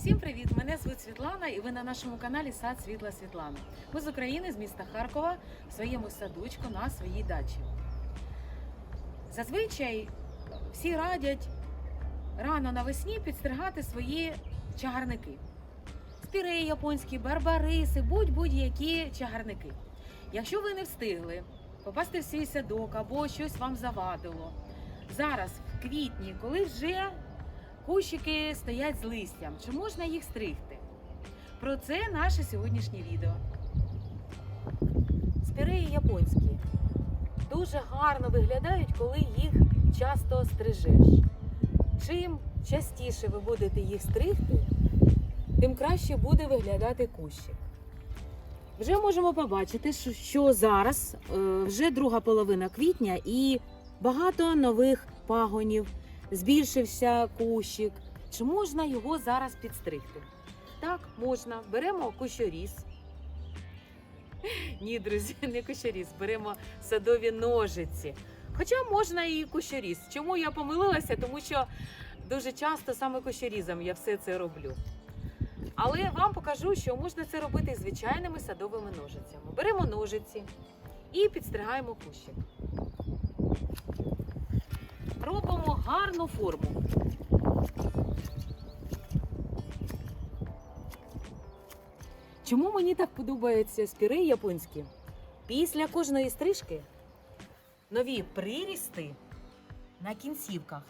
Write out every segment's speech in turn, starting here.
Всім привіт! Мене звуть Світлана, і ви на нашому каналі Сад Світла Світлана. Ми з України, з міста Харкова, в своєму садочку на своїй дачі. Зазвичай всі радять рано навесні підстригати свої чагарники. Спіреї японські, барбариси, будь-будь-які чагарники. Якщо ви не встигли попасти в свій садок або щось вам завадило, зараз, в квітні, коли вже кущики стоять з листям, чи можна їх стригти? Про це наше сьогоднішнє відео. Спіреї японські дуже гарно виглядають, коли їх часто стрижеш. Чим частіше ви будете їх стригти, тим краще буде виглядати кущик. Вже можемо побачити, що- зараз е, вже друга половина квітня і багато нових пагонів, збільшився кущик. Чи можна його зараз підстригти? Так, можна. Беремо кущоріз. Ні, друзі, не кущоріз, беремо садові ножиці. Хоча можна і кущоріз. Чому я помилилася? Тому що дуже часто саме кущорізом я все це роблю. Але вам покажу, що можна це робити звичайними садовими ножицями. Беремо ножиці і підстригаємо кущик. Робимо гарну форму. Чому мені так подобаються спіри японські? Після кожної стрижки нові прирісти на кінцівках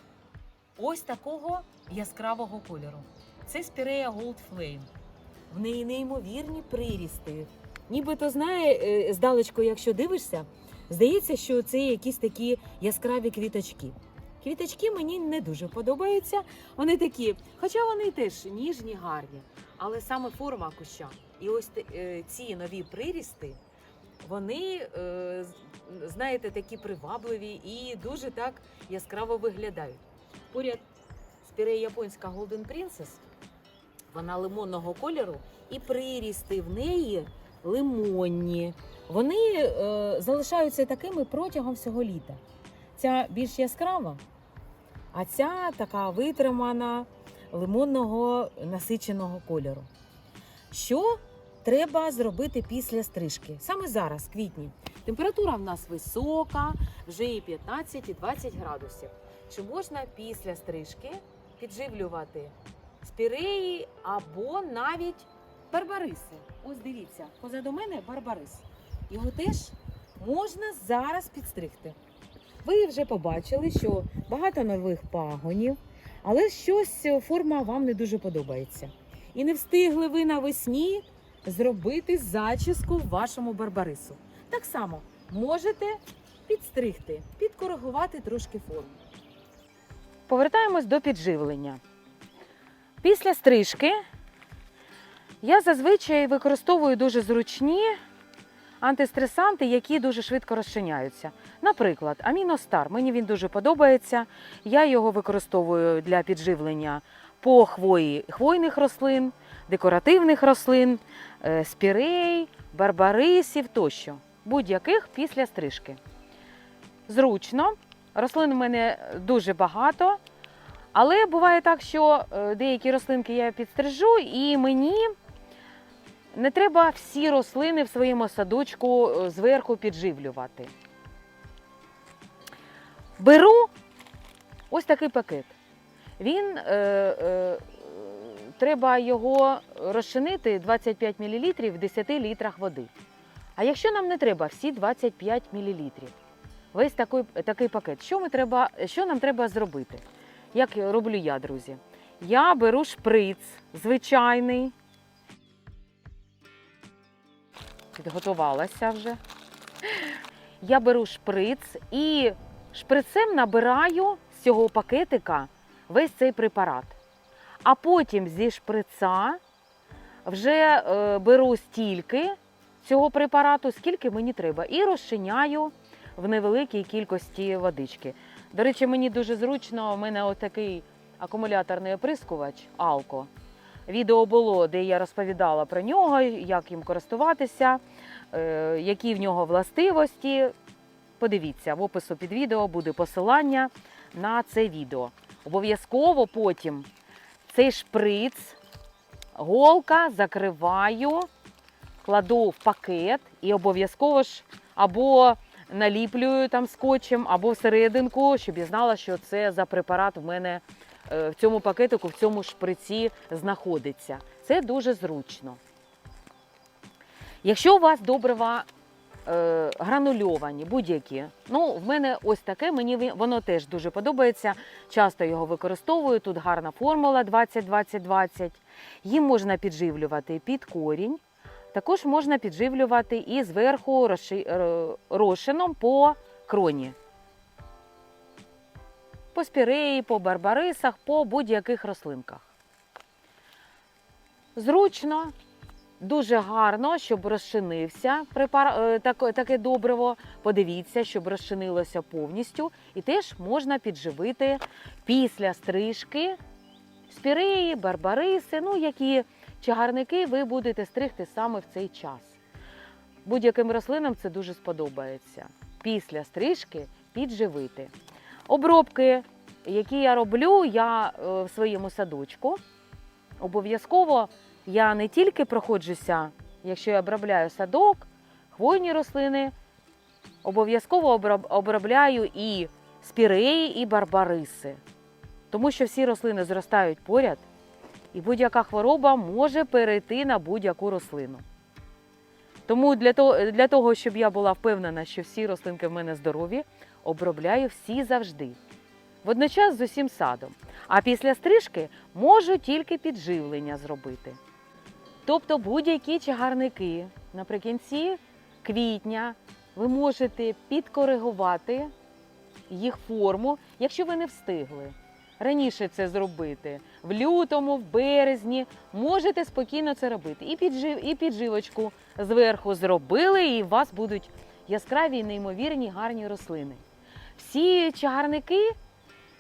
ось такого яскравого кольору. Це спірея Gold Flame. В неї неймовірні прирісти. Нібито знає, е, здалечко, якщо дивишся, здається, що це якісь такі яскраві квіточки. Квіточки мені не дуже подобаються. Вони такі, хоча вони теж ніжні, гарні, але саме форма куща. І ось е, ці нові прирісти, вони, е, знаєте, такі привабливі і дуже так яскраво виглядають. Поряд спірея японська Golden Princess, вона лимонного кольору, і прирісти в неї лимонні. Вони е, залишаються такими протягом всього літа. Ця більш яскрава, а ця така витримана лимонного насиченого кольору. Що треба зробити після стрижки? Саме зараз, в квітні. Температура в нас висока, вже і 15, і 20 градусів. Чи можна після стрижки підживлювати спіреї або навіть барбариси? Ось дивіться, позаду мене барбарис. Його теж можна зараз підстригти. Ви вже побачили, що багато нових пагонів, але щось е, форма вам не дуже подобається. І не встигли ви навесні зробити зачіску вашому барбарису. Так само можете підстригти, підкоригувати трошки форму. Повертаємось до підживлення. Після стрижки я зазвичай використовую дуже зручні антистресанти, які дуже швидко розчиняються. Наприклад, Аміностар. Мені він дуже подобається. Я його використовую для підживлення по хвої хвойних рослин, декоративних рослин, е, спірей, барбарисів тощо, будь-яких після стрижки. Зручно, рослин у мене дуже багато, але буває так, що е, деякі рослинки я підстрижу, і мені не треба всі рослини в своєму садочку е, зверху підживлювати. Беру ось такий пакет. Він е, е, треба його розчинити 25 мл в 10 літрах води. А якщо нам не треба всі 25 мл, весь такий, такий пакет, що, ми треба, що нам треба зробити? Як роблю я, друзі? Я беру шприц звичайний. Підготувалася вже. Я беру шприц і шприцем набираю з цього пакетика весь цей препарат. А потім зі шприца вже е, беру стільки цього препарату, скільки мені треба, і розчиняю в невеликій кількості водички. До речі, мені дуже зручно, у мене отакий акумуляторний оприскувач Алко. Відео було, де я розповідала про нього, як їм користуватися, е, які в нього властивості. Подивіться, в опису під відео буде посилання на це відео. Обов'язково потім цей шприц голка, закриваю, кладу в пакет і обов'язково ж або наліплюю там скотчем, або всерединку, щоб я знала, що це за препарат в мене в цьому пакетику, в цьому шприці знаходиться. Це дуже зручно. Якщо у вас добрива е, гранульовані, будь-які, ну в мене ось таке, мені воно теж дуже подобається. Часто його використовую. Тут гарна формула 20-20-20. Їм можна підживлювати під корінь. Також можна підживлювати і зверху е, по кроні. По спіреї, по барбарисах, по будь-яких рослинках. Зручно, дуже гарно, щоб розчинився препар... е, таке добриво. Подивіться, щоб розчинилося повністю. І теж можна підживити після стрижки спіреї, барбариси, ну які чагарники ви будете стригти саме в цей час. Будь-яким рослинам це дуже сподобається. Після стрижки підживити. Обробки, які я роблю, я е, в своєму садочку. Обов'язково я не тільки проходжуся, якщо я обробляю садок, хвойні рослини, обов'язково обробляю і спіреї, і барбариси. Тому що всі рослини зростають поряд, і будь-яка хвороба може перейти на будь-яку рослину. Тому для того, для того, щоб я була впевнена, що всі рослинки в мене здорові, обробляю всі завжди. Водночас з усім садом. А після стрижки можу тільки підживлення зробити. Тобто будь-які чагарники наприкінці квітня ви можете підкоригувати їх форму, якщо ви не встигли раніше це зробити. В лютому, в березні можете спокійно це робити. І, піджив, і підживочку зверху зробили, і у вас будуть яскраві неймовірні гарні рослини. Всі чагарники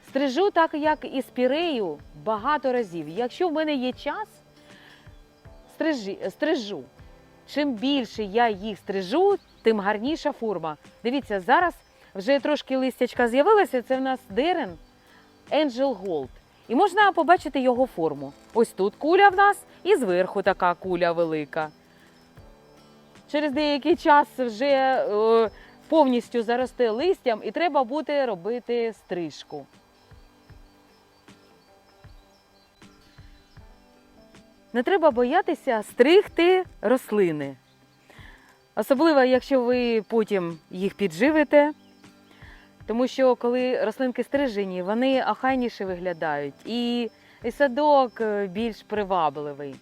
стрижу так, як і спірею, багато разів. Якщо в мене є час, стрижу. Чим більше я їх стрижу, тим гарніша форма. Дивіться, зараз вже трошки листячка з'явилася. Це в нас дерен Angel Gold. І можна побачити його форму. Ось тут куля в нас, і зверху така куля велика. Через деякий час вже е, повністю заросте листям, і треба буде робити стрижку. Не треба боятися стригти рослини. Особливо, якщо ви потім їх підживите. Тому що коли рослинки стрижені, вони охайніше виглядають і, і садок е, більш привабливий.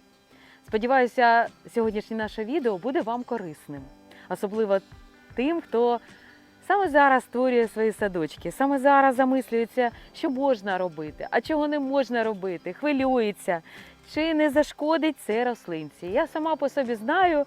Сподіваюся, сьогоднішнє наше відео буде вам корисним, особливо тим, хто саме зараз створює свої садочки, саме зараз замислюється, що можна робити, а чого не можна робити, хвилюється, чи не зашкодить це рослинці. Я сама по собі знаю,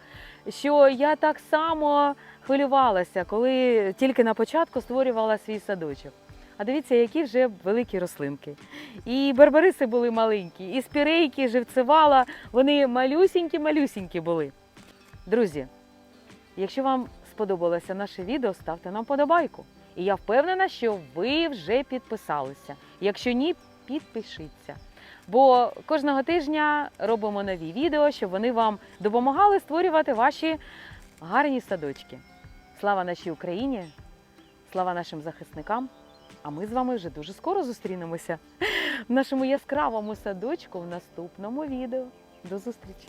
що я так само хвилювалася, коли тільки на початку створювала свій садочок. А дивіться, які вже великі рослинки. І барбариси були маленькі, і спірейки, живцевала, вони малюсінькі-малюсінькі були. Друзі, якщо вам сподобалося наше відео, ставте нам подобайку. І я впевнена, що ви вже підписалися. Якщо ні, підпишіться. Бо кожного тижня робимо нові відео, щоб вони вам допомагали створювати ваші гарні садочки. Слава нашій Україні! Слава нашим захисникам! А ми з вами вже дуже скоро зустрінемося в нашому яскравому садочку в наступному відео. До зустрічі!